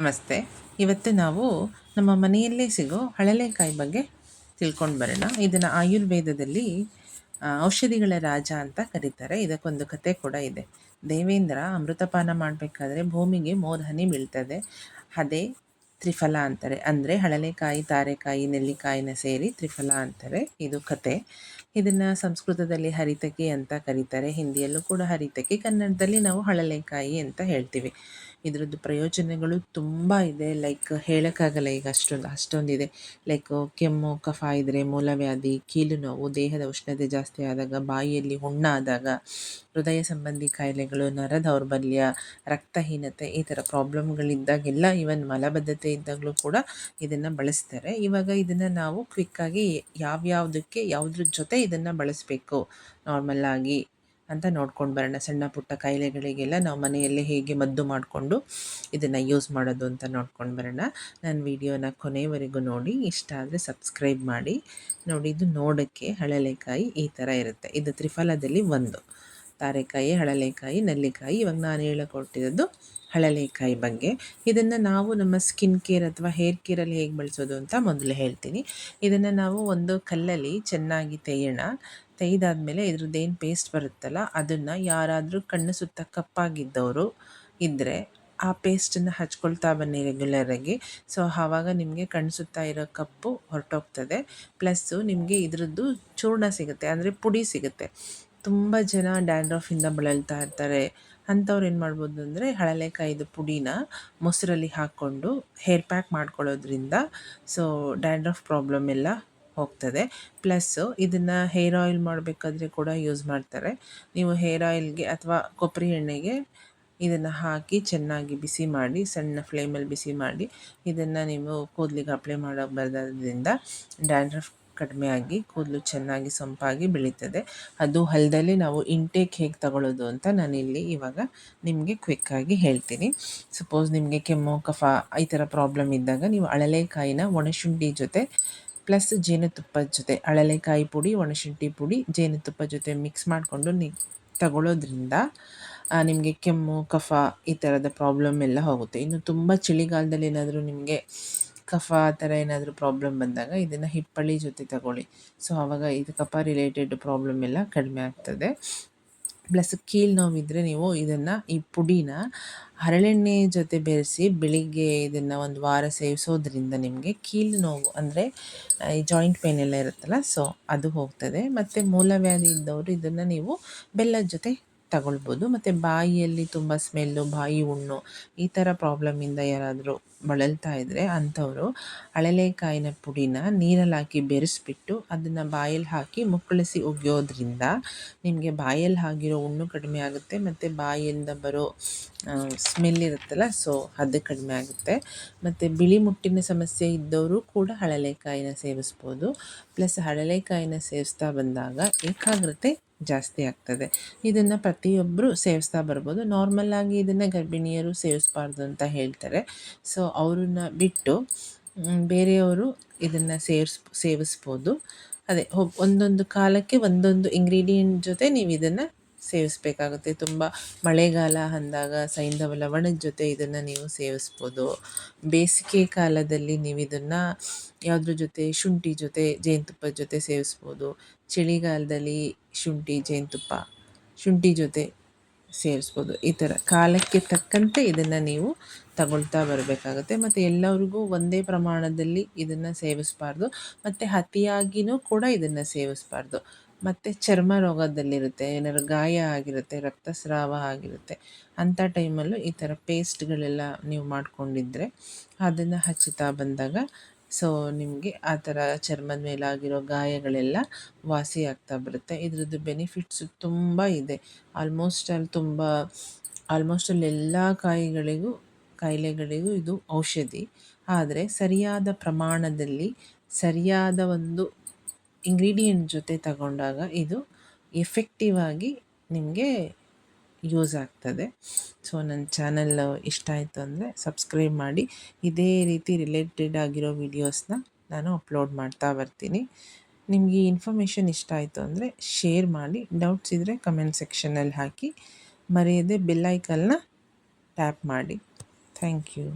ನಮಸ್ತೆ. ಇವತ್ತು ನಾವು ನಮ್ಮ ಮನೆಯಲ್ಲೇ ಸಿಗೋ ಹಳಲೆಕಾಯಿ ಬಗ್ಗೆ ತಿಳ್ಕೊಂಡು ಬರೋಣ. ಇದನ್ನು ಆಯುರ್ವೇದದಲ್ಲಿ ಔಷಧಿಗಳ ರಾಜ ಅಂತ ಕರೀತಾರೆ. ಇದಕ್ಕೊಂದು ಕತೆ ಕೂಡ ಇದೆ. ದೇವೇಂದ್ರ ಅಮೃತಪಾನ ಮಾಡಬೇಕಾದ್ರೆ ಭೂಮಿಗೆ ಮೋರ್ ಹನಿ ಬೀಳ್ತದೆ. ಅದೇ ತ್ರಿಫಲ ಅಂತಾರೆ. ಅಂದರೆ ಹಳಲೆಕಾಯಿ, ತಾರೆಕಾಯಿ, ನೆಲ್ಲಿಕಾಯಿನ ಸೇರಿ ತ್ರಿಫಲ ಅಂತಾರೆ. ಇದು ಕತೆ. ಇದನ್ನು ಸಂಸ್ಕೃತದಲ್ಲಿ ಹರಿತಕಿ ಅಂತ ಕರೀತಾರೆ. ಹಿಂದಿಯಲ್ಲೂ ಕೂಡ ಹರಿತಕಿ. ಕನ್ನಡದಲ್ಲಿ ನಾವು ಹಳಲೆಕಾಯಿ ಅಂತ ಹೇಳ್ತೀವಿ. ಇದರದ್ದು ಪ್ರಯೋಜನಗಳು ತುಂಬ ಇದೆ. ಲೈಕ್ ಹೇಳೋಕ್ಕಾಗಲ್ಲ ಈಗ ಅಷ್ಟೊಂದು, ಅಷ್ಟೊಂದಿದೆ. ಲೈಕ್ ಕೆಮ್ಮು, ಕಫ ಇದ್ದರೆ ಮೂಲವ್ಯಾಧಿ ಕೀಲು ನೋವು, ದೇಹದ ಉಷ್ಣತೆ ಜಾಸ್ತಿ ಆದಾಗ, ಬಾಯಿಯಲ್ಲಿ ಹುಣ್ಣಾದಾಗ, ಹೃದಯ ಸಂಬಂಧಿ ಕಾಯಿಲೆಗಳು ನರ ದೌರ್ಬಲ್ಯ ರಕ್ತಹೀನತೆ ಈ ಥರ ಪ್ರಾಬ್ಲಮ್ಗಳಿದ್ದಾಗೆಲ್ಲ ಇವನ್ ಮಲಬದ್ಧತೆ ಇದ್ದಾಗಲೂ ಕೂಡ ಇದನ್ನು ಬಳಸ್ತಾರೆ. ಇವಾಗ ಇದನ್ನು ನಾವು ಕ್ವಿಕ್ಕಾಗಿ ಯಾವ್ಯಾವುದಕ್ಕೆ ಯಾವುದ್ರ ಜೊತೆ ಇದನ್ನು ಬಳಸಬೇಕು? ನಾರ್ಮಲ್ಲಾಗಿ ಅಂತ ನೋಡ್ಕೊಂಡು ಬರೋಣ. ಸಣ್ಣ ಪುಟ್ಟ ಕಾಯಿಲೆಗಳಿಗೆಲ್ಲ ನಾವು ಮನೆಯಲ್ಲೇ ಹೇಗೆ ಮದ್ದು ಮಾಡಿಕೊಂಡು ಇದನ್ನು ಯೂಸ್ ಮಾಡೋದು ಅಂತ ನೋಡ್ಕೊಂಡು ಬರೋಣ. ನನ್ನ ವಿಡಿಯೋನ ಕೊನೆಯವರೆಗೂ ನೋಡಿ, ಇಷ್ಟ ಆದರೆ ಸಬ್ಸ್ಕ್ರೈಬ್ ಮಾಡಿ. ನೋಡಿ, ಇದು ನೋಡೋಕ್ಕೆ ಹಳಲೆಕಾಯಿ ಈ ಥರ ಇರುತ್ತೆ. ಇದು ತ್ರಿಫಲದಲ್ಲಿ ಒಂದು. ತಾರೆಕಾಯಿ, ಹಳಲೆಕಾಯಿ, ನಲ್ಲಿಕಾಯಿ ಇವಾಗ ನಾನು ಹೇಳಿಕೊಟ್ಟಿರೋದು ಹಳಲೆಕಾಯಿ ಬಗ್ಗೆ. ಇದನ್ನು ನಾವು ನಮ್ಮ ಸ್ಕಿನ್ ಕೇರ್ ಅಥವಾ ಹೇರ್ ಕೇರಲ್ಲಿ ಹೇಗೆ ಬಳಸೋದು ಅಂತ ಮೊದಲು ಹೇಳ್ತೀನಿ. ಇದನ್ನು ನಾವು ಒಂದು ಕಲ್ಲಲ್ಲಿ ಚೆನ್ನಾಗಿ ತೆಯ್ಯೋಣ. ತೆಯ್ದಾದ್ಮೇಲೆ ಇದ್ರದ್ದೇನು ಪೇಸ್ಟ್ ಬರುತ್ತಲ್ಲ, ಅದನ್ನು ಯಾರಾದರೂ ಕಣ್ಣು ಸುತ್ತ ಕಪ್ಪಾಗಿದ್ದವರು ಇದ್ದರೆ ಆ ಪೇಸ್ಟನ್ನು ಹಚ್ಕೊಳ್ತಾ ಬನ್ನಿ ರೆಗ್ಯುಲರಾಗಿ ಸೊ ಆವಾಗ ನಿಮಗೆ ಕಣ್ಣು ಸುತ್ತ ಇರೋ ಕಪ್ಪು ಹೊರಟೋಗ್ತದೆ. ಪ್ಲಸ್ಸು ನಿಮಗೆ ಇದರದ್ದು ಚೂರ್ಣ ಸಿಗುತ್ತೆ, ಅಂದರೆ ಪುಡಿ ಸಿಗುತ್ತೆ. ತುಂಬ ಜನ ಡ್ಯಾಂಡ್ರಫಿಂದ ಬಳಲ್ತಾ ಇರ್ತಾರೆ. ಅಂಥವ್ರು ಏನು ಮಾಡ್ಬೋದು ಅಂದರೆ ಹಳಲೆಕಾಯಿದು ಪುಡಿನ ಮೊಸರಲ್ಲಿ ಹಾಕ್ಕೊಂಡು ಹೇರ್ ಪ್ಯಾಕ್ ಮಾಡ್ಕೊಳ್ಳೋದ್ರಿಂದ ಸೊ ಡ್ಯಾಂಡ್ರಫ್ ಪ್ರಾಬ್ಲಮ್ ಎಲ್ಲ ಹೋಗ್ತದೆ. ಪ್ಲಸ್ಸು ಇದನ್ನು ಹೇರ್ ಆಯಿಲ್ ಮಾಡಬೇಕಾದ್ರೆ ಕೂಡ ಯೂಸ್ ಮಾಡ್ತಾರೆ. ನೀವು ಹೇರ್ ಆಯಿಲ್ಗೆ ಅಥವಾ ಕೊಬ್ಬರಿ ಎಣ್ಣೆಗೆ ಇದನ್ನು ಹಾಕಿ ಚೆನ್ನಾಗಿ ಬಿಸಿ ಮಾಡಿ, ಸಣ್ಣ ಫ್ಲೇಮಲ್ಲಿ ಬಿಸಿ ಮಾಡಿ ಇದನ್ನು ನೀವು ಕೂದಲಿಗೆ ಅಪ್ಲೈ ಮಾಡೋ ಬರೋದ್ರಿಂದ ಡ್ಯಾಂಡ್ರಫ್ ಕಡಿಮೆ ಆಗಿ, ಕೂದಲು ಚೆನ್ನಾಗಿ ಸೊಂಪಾಗಿ ಬೆಳೀತದೆ. ಅದು ಹೊಲದಲ್ಲಿ ನಾವು ಇಂಟೇಕ್ ಹೇಗೆ ತಗೊಳ್ಳೋದು ಅಂತ ನಾನಿಲ್ಲಿ ಇವಾಗ ನಿಮಗೆ ಕ್ವಿಕ್ಕಾಗಿ ಹೇಳ್ತೀನಿ. ಸಪೋಸ್ ನಿಮಗೆ ಕೆಮ್ಮು, ಕಫ ಈ ಥರ ಪ್ರಾಬ್ಲಮ್ ಇದ್ದಾಗ ನೀವು ಅಳಲೆಕಾಯಿನ ಒಣಶುಂಠಿ ಜೊತೆ ಪ್ಲಸ್ ಜೇನುತುಪ್ಪದ ಜೊತೆ, ಅಳಲೆಕಾಯಿ ಪುಡಿ, ಒಣಶುಂಠಿ ಪುಡಿ, ಜೇನುತುಪ್ಪ ಜೊತೆ ಮಿಕ್ಸ್ ಮಾಡಿಕೊಂಡು ನಿ ತಗೊಳ್ಳೋದ್ರಿಂದ ನಿಮಗೆ ಕೆಮ್ಮು, ಕಫ ಈ ಥರದ ಪ್ರಾಬ್ಲಮ್ ಎಲ್ಲ ಹೋಗುತ್ತೆ. ಇನ್ನು ತುಂಬ ಚಳಿಗಾಲದಲ್ಲಿ ಏನಾದರೂ ನಿಮಗೆ ಕಫ ಆ ಥರ ಏನಾದರೂ ಪ್ರಾಬ್ಲಮ್ ಬಂದಾಗ ಇದನ್ನು ಹಿಪ್ಪಳ್ಳಿ ಜೊತೆ ತಗೊಳ್ಳಿ. ಸೊ ಆವಾಗ ಇದು ಕಫ ರಿಲೇಟೆಡ್ ಪ್ರಾಬ್ಲಮ್ ಎಲ್ಲ ಕಡಿಮೆ ಆಗ್ತದೆ. ಪ್ಲಸ್ ಕೀಲು ನೋವಿದ್ದರೆ ನೀವು ಇದನ್ನು ಈ ಪುಡಿನ ಹರಳೆಣ್ಣೆ ಜೊತೆ ಬೆರೆಸಿ ಬೆಳಿಗ್ಗೆ ಇದನ್ನು ಒಂದು ವಾರ ಸೇವಿಸೋದ್ರಿಂದ ನಿಮಗೆ ಕೀಲು ನೋವು ಅಂದರೆ ಈ ಜಾಯಿಂಟ್ ಪೇನ್ ಎಲ್ಲ ಇರುತ್ತಲ್ಲ ಸೊ ಅದು ಹೋಗ್ತದೆ. ಮತ್ತು ಮೂಲವ್ಯಾಧಿ ಇದ್ದವರು ಇದನ್ನು ನೀವು ಬೆಲ್ಲದ ಜೊತೆ ತಗೊಳ್ಬೋದು. ಮತ್ತು ಬಾಯಿಯಲ್ಲಿ ತುಂಬ ಸ್ಮೆಲ್ಲು ಬಾಯಿ ಹುಣ್ಣು ಈ ಥರ ಪ್ರಾಬ್ಲಮಿಂದ ಯಾರಾದರೂ ಬಳಲ್ತಾ ಇದ್ದರೆ ಅಂಥವರು ಹಳಲೆಕಾಯಿನ ಪುಡಿನ ನೀರಲ್ಲಿ ಹಾಕಿ ಬೆರೆಸ್ಬಿಟ್ಟು ಅದನ್ನು ಬಾಯಲ್ಲಿ ಹಾಕಿ ಮುಕ್ಕಳಿಸಿ ಒಗೆಯೋದ್ರಿಂದ ನಿಮಗೆ ಬಾಯಲ್ಲಿ ಆಗಿರೋ ಹುಣ್ಣು ಕಡಿಮೆ ಆಗುತ್ತೆ ಮತ್ತು ಬಾಯಿಯಿಂದ ಬರೋ ಸ್ಮೆಲ್ ಇರುತ್ತಲ್ಲ ಸೊ ಅದು ಕಡಿಮೆ ಆಗುತ್ತೆ. ಮತ್ತು ಬಿಳಿ ಮುಟ್ಟಿನ ಸಮಸ್ಯೆ ಇದ್ದವರು ಕೂಡ ಹಳಲೆಕಾಯಿನ ಸೇವಿಸ್ಬೋದು. ಪ್ಲಸ್ ಹಳಲೆಕಾಯಿನ ಸೇವಿಸ್ತಾ ಬಂದಾಗ ಏಕಾಗ್ರತೆ ಜಾಸ್ತಿ ಆಗ್ತದೆ. ಇದನ್ನು ಪ್ರತಿಯೊಬ್ಬರು ಸೇವಿಸ್ತಾ ಬರ್ಬೋದು. ನಾರ್ಮಲ್ಲಾಗಿ ಇದನ್ನು ಗರ್ಭಿಣಿಯರು ಸೇವಿಸ್ಬಾರ್ದು ಅಂತ ಹೇಳ್ತಾರೆ. ಸೊ ಅವ್ರನ್ನ ಬಿಟ್ಟು ಬೇರೆಯವರು ಇದನ್ನು ಸೇರಿಸ್, ಸೇವಿಸ್ಬೋದು. ಅದೇ ಒಂದೊಂದು ಕಾಲಕ್ಕೆ ಒಂದೊಂದು ಇಂಗ್ರೀಡಿಯೆಂಟ್ ಜೊತೆ ನೀವು ಇದನ್ನು ಸೇವಿಸಬೇಕಾಗುತ್ತೆ. ತುಂಬ ಮಳೆಗಾಲ ಅಂದಾಗ ಸೈಂಧವ ಲವಣದ ಜೊತೆ ಇದನ್ನು ನೀವು ಸೇವಿಸ್ಬೋದು. ಬೇಸಿಗೆ ಕಾಲದಲ್ಲಿ ನೀವು ಇದನ್ನು ಯಾವುದ್ರ ಜೊತೆ? ಶುಂಠಿ ಜೊತೆ ಜೇನುತುಪ್ಪದ ಜೊತೆ ಸೇವಿಸ್ಬೋದು. ಚಳಿಗಾಲದಲ್ಲಿ ಶುಂಠಿ, ಜೇನುತುಪ್ಪ, ಶುಂಠಿ ಜೊತೆ ಸೇರಿಸ್ಬೋದು ಈ ಥರ ಕಾಲಕ್ಕೆ ತಕ್ಕಂತೆ ಇದನ್ನು ನೀವು ತಗೊಳ್ತಾ ಬರಬೇಕಾಗುತ್ತೆ. ಮತ್ತು ಎಲ್ಲರಿಗೂ ಒಂದೇ ಪ್ರಮಾಣದಲ್ಲಿ ಇದನ್ನು ಸೇವಿಸಬಾರ್ದು. ಮತ್ತು ಅತಿಯಾಗಿನೂ ಕೂಡ ಇದನ್ನು ಸೇವಿಸಬಾರ್ದು. ಮತ್ತು ಚರ್ಮ ರೋಗದಲ್ಲಿರುತ್ತೆ, ಏನಾದ್ರು ಗಾಯ ಆಗಿರುತ್ತೆ, ರಕ್ತಸ್ರಾವ ಆಗಿರುತ್ತೆ, ಅಂಥ ಟೈಮಲ್ಲೂ ಈ ಥರ ಪೇಸ್ಟ್ಗಳೆಲ್ಲ ನೀವು ಮಾಡಿಕೊಂಡಿದ್ರೆ ಅದನ್ನು ಹಚ್ಚುತ್ತಾ ಬಂದಾಗ ಸೊ ನಿಮಗೆ ಆ ಥರ ಚರ್ಮದ ಮೇಲಾಗಿರೋ ಗಾಯಗಳೆಲ್ಲ ವಾಸಿ ಆಗ್ತಾ ಬರುತ್ತೆ. ಇದ್ರದ್ದು ಬೆನಿಫಿಟ್ಸು ತುಂಬ ಇದೆ. ಆಲ್ಮೋಸ್ಟ್ ಅಲ್ಲಿ ತುಂಬ ಆಲ್ಮೋಸ್ಟ್ ಅಲ್ಲಿ ಎಲ್ಲ ಕಾಯಿಗಳಿಗೂ, ಕಾಯಿಲೆಗಳಿಗೂ ಇದು ಔಷಧಿ. ಆದರೆ ಸರಿಯಾದ ಪ್ರಮಾಣದಲ್ಲಿ, ಸರಿಯಾದ ಒಂದು ಇಂಗ್ರೀಡಿಯೆಂಟ್ ಜೊತೆ ತಗೊಂಡಾಗ ಇದು ಎಫೆಕ್ಟಿವ್ ಆಗಿ ನಿಮಗೆ ಯೂಸ್ ಆಗ್ತದೆ. ಸೊ ನನ್ನ ಚಾನಲ್ ಇಷ್ಟ ಆಯಿತು ಅಂದರೆ ಸಬ್ಸ್ಕ್ರೈಬ್ ಮಾಡಿ. ಇದೇ ರೀತಿ ರಿಲೇಟೆಡ್ ಆಗಿರೋ ವೀಡಿಯೋಸ್ನ ನಾನು ಅಪ್ಲೋಡ್ ಮಾಡ್ತಾ ಬರ್ತೀನಿ. ನಿಮಗೆ ಈ ಇನ್ಫಾರ್ಮೇಷನ್ ಇಷ್ಟ ಆಯಿತು ಅಂದರೆ ಶೇರ್ ಮಾಡಿ. ಡೌಟ್ಸ್ ಇದ್ದರೆ ಕಮೆಂಟ್ ಸೆಕ್ಷನಲ್ಲಿ ಹಾಕಿ. ಮರೆಯದೆ ಬೆಲ್ಲೈಕಲ್ನ ಟ್ಯಾಪ್ ಮಾಡಿ. Thank you